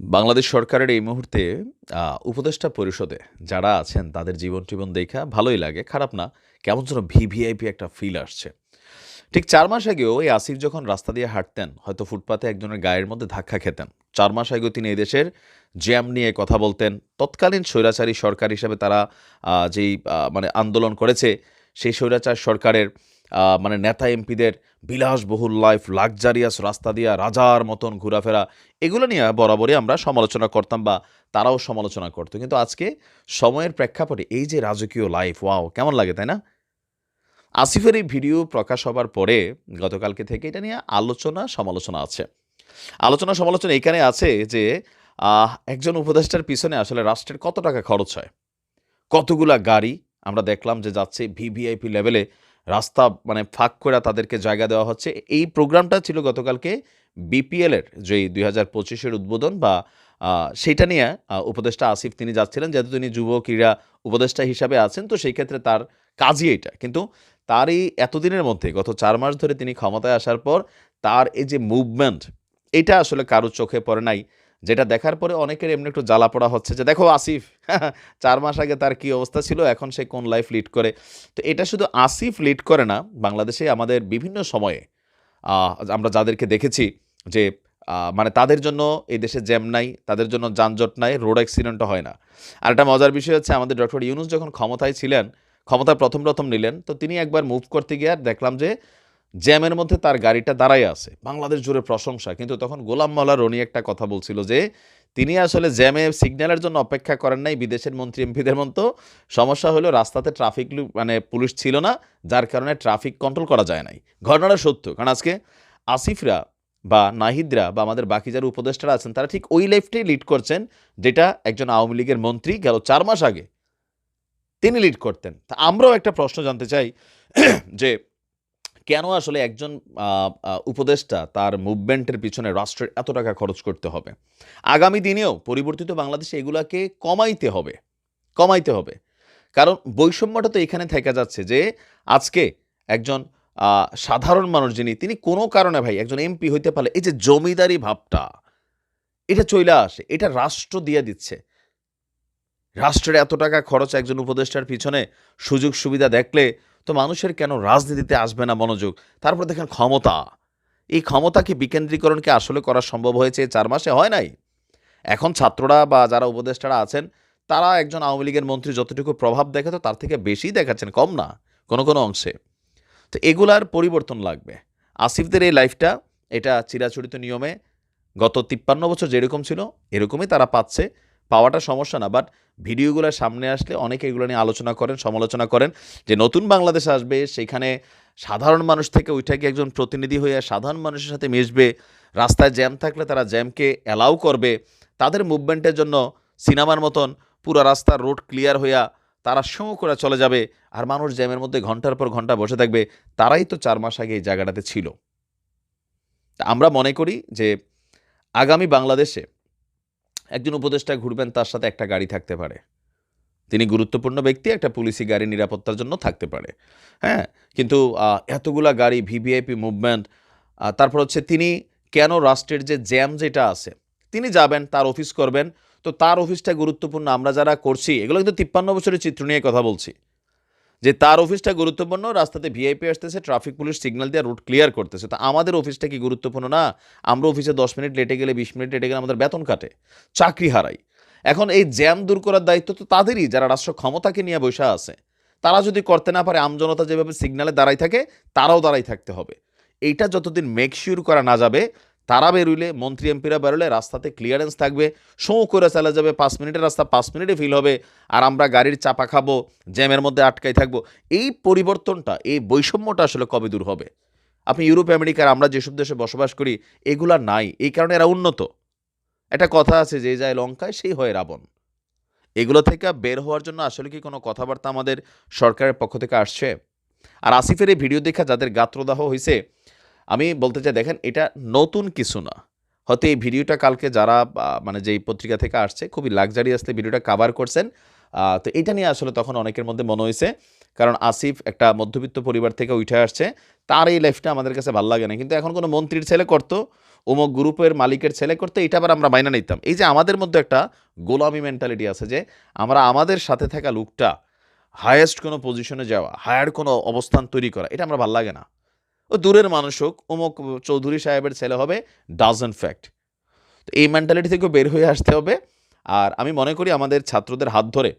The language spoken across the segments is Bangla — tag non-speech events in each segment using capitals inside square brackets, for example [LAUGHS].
বাংলাদেশ সরকারের এই মুহূর্তে উপদেষ্টা পরিষদে যারা আছেন তাদের জীবন-টিবন দেখা ভালোই লাগে, খারাপ না। কেমন যেন ভিভিআইপি একটা ফিল আসছে। ঠিক চার মাস আগেও এই আসিফ যখন রাস্তা দিয়ে হাঁটতেন, হয়তো ফুটপাতে একজনের গায়ের মধ্যে ধাক্কা খেতেন। চার মাস আগেও তিনি এদেশের জ্যাম নিয়ে কথা বলতেন। তৎকালীন স্বৈরাচারী সরকার হিসেবে তারা যেই মানে আন্দোলন করেছে, সেই স্বৈরাচার সরকারের মানে নেতা এমপিদের বিলাসবহুল লাইফ, লাক্সারিয়াস রাস্তা দিয়া রাজার মতন ঘোরাফেরা, এগুলো নিয়ে বরাবরই আমরা সমালোচনা করতাম বা তারাও সমালোচনা করতো কিন্তু আজকে সময়ের প্রেক্ষাপটে এই যে রাজকীয় লাইফ, ওয়াও! কেমন লাগে, তাই না? আসিফের এই ভিডিও প্রকাশ হবার পরে গতকালকে থেকে এটা নিয়ে আলোচনা সমালোচনা আছে। আলোচনা সমালোচনা এখানে আছে যে একজন উপদেষ্টার পিছনে আসলে রাষ্ট্রের কত টাকা খরচ হয়? কতগুলা গাড়ি আমরা দেখলাম যে যাচ্ছে ভিভিআইপি লেভেলে রাস্তা মানে ফাঁক করে তাদেরকে জায়গা দেওয়া হচ্ছে। এই প্রোগ্রামটা ছিল গতকালকে বিপিএল এর যেই ২০২৫ এর উদ্বোধন বা আ সেইটা নিয়ে উপদেষ্টা আসিফ তিনি যাচ্ছিলেন। যেহেতু তিনি যুব ক্রীড়া উপদেষ্টা হিসাবে আছেন, তো সেই ক্ষেত্রে তার কাজই এইটা। কিন্তু তার এই এতদিনের মধ্যে গত চার মাস ধরে তিনি ক্ষমতায় আসার পর তার এই যে মুভমেন্ট, এটা আসলে কারও চোখে পড়ে নাই। যেটা দেখার পরে অনেকের এমনি একটু জ্বালা পড়া হচ্ছে যে, "দেখো আসিফ [LAUGHS] চার মাস আগে তার কি অবস্থা ছিল, এখন সে কোন লাইফ লিড করে।" তো এটা শুধু আসিফ লিড করে না, বাংলাদেশে আমাদের বিভিন্ন সময়ে আমরা যাদেরকে দেখেছি যে মানে তাদের জন্য এই দেশে জ্যাম নাই, তাদের জন্য যানজট নাই, রোড অ্যাক্সিডেন্টও হয় না। আর একটা মজার বিষয় হচ্ছে আমাদের ডক্টর ইউনুস যখন ক্ষমতায় ছিলেন, ক্ষমতা ১ম, ১ম নিলেন, তো তিনি একবার মুভ করতে গিয়ে আর দেখলাম যে জ্যামের মধ্যে তার গাড়িটা দাঁড়াইয়া আছে। বাংলাদেশ জুড়ে প্রশংসা। কিন্তু তখন গোলাম মাওলা রনি একটা কথা বলছিল যে, তিনি আসলে জ্যামে সিগন্যালের জন্য অপেক্ষা করেন নাই বিদেশের মন্ত্রী এমপিদের মতো। সমস্যা হলো রাস্তাতে ট্রাফিক মানে পুলিশ ছিল না, যার কারণে ট্রাফিক কন্ট্রোল করা যায় নাই। ঘটনাটা সত্য। কারণ আজকে আসিফরা বা নাহিদরা বা আমাদের বাকি যারা উপদেষ্টারা আছেন, তারা ঠিক ওই লাইফটাই লিড করছেন, যেটা একজন আওয়ামী লীগের মন্ত্রী গেল চার মাস আগে তিনি লিড করতেন। তা আমরাও একটা প্রশ্ন জানতে চাই যে কেন আসলে একজন উপদেষ্টা তার মুভমেন্টের পিছনে রাষ্ট্রের এত টাকা খরচ করতে হবে? আগামী দিনেও পরিবর্তিত বাংলাদেশে এগুলাকে কমাইতে হবে, কমাইতে হবে। কারণ বৈষম্যটা তো এখানে থাইকা যাচ্ছে যে আজকে একজন সাধারণ মানুষ যিনি, তিনি কোনো কারণে ভাই একজন এমপি হইতে পারলে এই যে জমিদারি ভাবটা, এটা চইলা আসে। এটা রাষ্ট্র দিয়ে দিচ্ছে। রাষ্ট্রের এত টাকা খরচ একজন উপদেষ্টার পিছনে সুযোগ সুবিধা দেখলে তো মানুষের কেন রাজনীতিতে আসবে না মনোযোগ? তারপর দেখেন ক্ষমতা। এই ক্ষমতা কি বিকেন্দ্রীকরণ কি আসলে করা সম্ভব হয়েছে ৪ মাসে? হয় নাই। এখন ছাত্ররা বা যারা উপদেষ্টারা আছেন, তারা একজন আওয়ামী লীগের মন্ত্রী যতটুকু প্রভাব দেখাতো তার থেকে বেশিই দেখাচ্ছেন, কম না, কোনো, কোনো অংশে। তো এগুলার পরিবর্তন লাগবে। আসিফদের এই লাইফটা, এটা চিরাচরিত নিয়মে গত ৫৩ বছর যেরকম ছিল, এরকমই তারা পাচ্ছে। পাওয়াটা সমস্যা না। বাট ভিডিওগুলো সামনে আসলে অনেকে এগুলো নিয়ে আলোচনা করেন, সমালোচনা করেন যে নতুন বাংলাদেশ আসবে, সেখানে সাধারণ মানুষ থেকে ওইটাকে একজন প্রতিনিধি হইয়া সাধারণ মানুষের সাথে মিশবে, রাস্তায় জ্যাম থাকলে তারা জ্যামকে অ্যালাউ করবে, তাদের মুভমেন্টের জন্য সিনেমার মতন পুরো রাস্তার রোড ক্লিয়ার হইয়া তারা শোঁ করে চলে যাবে, আর মানুষ জ্যামের মধ্যে ঘণ্টার পর ঘণ্টা বসে থাকবে। তারাই তো চার মাস আগে এই জায়গাটাতে ছিল। আমরা মনে করি যে আগামী বাংলাদেশে একজন উপদেষ্টা ঘুরবেন, তার সাথে একটা গাড়ি থাকতে পারে। তিনি গুরুত্বপূর্ণ ব্যক্তি, একটা পুলিশি গাড়ি নিরাপত্তার জন্য থাকতে পারে। হ্যাঁ? কিন্তু এতগুলো গাড়ি, ভিভিআইপি মুভমেন্ট, তারপর হচ্ছে তিনি কেন রাষ্ট্রের যে জ্যাম যেটা আছে, তিনি যাবেন, তার অফিস করবেন। তো তার অফিসটা গুরুত্বপূর্ণ। আমরা যারা করছি, এগুলো কিন্তু ৫৩ বছরের চিত্র নিয়ে কথা বলছি। যে তার অফিসটা গুরুত্বপূর্ণ, রাস্তাতে ভিআইপি আসতেছে, ট্রাফিক পুলিশ সিগন্যাল দিয়ে রুট ক্লিয়ার করতেছে। তো আমাদের অফিসটা কি গুরুত্বপূর্ণ না? আমরা অফিসে ১০ মিনিট লেটে গেলে, ২০ মিনিট লেটে গেলে আমাদের বেতন কাটে। চাকরি হারাই। এখন এই জ্যাম দূর করার দায়িত্ব তো তাদেরই, যারা রাষ্ট্র ক্ষমতাকে নিয়ে বইসা আছে। তারা যদি করতে না পারে, আমজনতা যেভাবে সিগনালে দাঁড়ায় থাকে, তারাও দাঁড়ায় থাকতে হবে। এইটা যতদিন মেক সিউর করা না যাবে, তারা বেরোইলে, মন্ত্রী এমপিরা বেরোলে রাস্তাতে ক্লিয়ারেন্স থাকবে, শোঁ করে চালা যাবে, পাঁচ মিনিটের রাস্তা পাঁচ মিনিটে ফিল হবে, আর আমরা গাড়ির চাপা খাব, জ্যামের মধ্যে আটকাই থাকব। এই পরিবর্তনটা, এই বৈষম্যটা আসলে কবে দূর হবে? আপনি ইউরোপ, আমেরিকার আমরা যেসব দেশে বসবাস করি, এগুলা নাই। এই কারণে এরা উন্নত। একটা কথা আছে, যে যায় লঙ্কায়, সেই হয় রাবণ। এগুলো থেকে বের হওয়ার জন্য আসলে কি কোনো কথাবার্তা আমাদের সরকারের পক্ষ থেকে আসছে? আর আসিফের এই ভিডিও দেখা যাদের গাত্রদাহ হইছে, আমি বলতে চাই দেখেন এটা নতুন কিছু না। হয়তো এই ভিডিওটা কালকে যারা মানে যেই পত্রিকা থেকে আসছে, খুবই লাক্সারিয়াসলি ভিডিওটা কাভার করছেন। তো এটা নিয়ে আসলে তখন অনেকের মধ্যে মনে হইছে, কারণ আসিফ একটা মধ্যবিত্ত পরিবার থেকে উঠে আসছে। তার এই লাইফটা আমাদের কাছে ভালো লাগে না। কিন্তু এখন কোনো মন্ত্রীর ছেলে করত, অমুক গ্রুপের মালিকের ছেলে করতে এটা আবার আমরা মাইনা নিতাম এই যে আমাদের মধ্যে একটা গোলামি মেন্টালিটি আছে যে আমরা আমাদের সাথে থাকা লোকটা হায়েস্ট কোনো পজিশনে যাওয়া হায়ার কোনো অবস্থান তৈরি করা এটা আমরা ভালো লাগে না ও দূরের মানুষ হোক, অমুক চৌধুরী সাহেবের ছেলে হবে ডাজন ফ্যাক্ট তো এই মেন্টালিটি থেকে বের হয়ে আসতে হবে। আর আমি মনে করি আমাদের ছাত্রদের হাত ধরে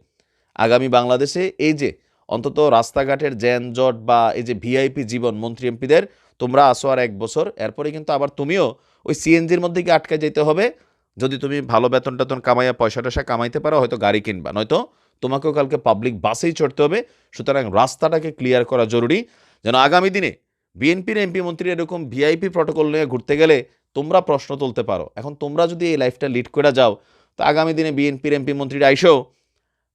আগামী বাংলাদেশে এই যে অন্তত রাস্তাঘাটের জ্যানজট বা এই যে ভিআইপি জীবন, মন্ত্রী এমপিদের, তোমরা আসো আর এক বছর, এরপরে কিন্তু আবার তুমিও ওই সিএনজির মধ্যে গিয়ে আটকে যেতে হবে। যদি তুমি ভালো বেতন টেতন কামাইয়া পয়সা টয়সা কামাইতে পারো, হয়তো গাড়ি কিনবা, নয়তো তোমাকেও কালকে পাবলিক বাসেই চড়তে হবে। সুতরাং রাস্তাটাকে ক্লিয়ার করা জরুরি। যেন আগামী দিনে বিএনপির এমপি মন্ত্রী এরকম ভিআইপি প্রটোকল নিয়ে ঘুরতে গেলে তোমরা প্রশ্ন তুলতে পারো। এখন তোমরা যদি এই লাইফটা লিড করে যাও, তো আগামী দিনে বিএনপির এমপি মন্ত্রীরা আইসো,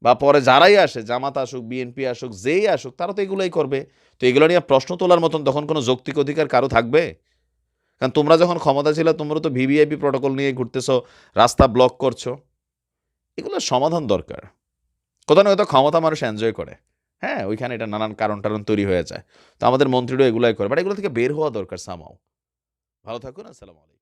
বা পরে যারাই আসে, জামাত আসুক, বিএনপি আসুক, যেই আসুক, তারা তো এগুলোই করবে। তো এগুলো নিয়ে প্রশ্ন তোলার মতন তখন কোনো যৌক্তিক অধিকার কারও থাকবে? কারণ তোমরা যখন ক্ষমতা ছিল, তোমরা তো ভিভিআইপি প্রটোকল নিয়ে ঘুরতেছো, রাস্তা ব্লক করছ। এগুলোর সমাধান দরকার। কোথাও না কোথাও ক্ষমতা মানুষ এনজয় করে। হ্যাঁ ওইখানে এটা নানান কারণ টারণ তৈরি হয়ে যায়। তো আমাদের মন্ত্রীরাও এগুলাই করে বাট এগুলো থেকে বের হওয়া দরকার সামাও ভালো থাকুন, আসসালামু আলাইকুম।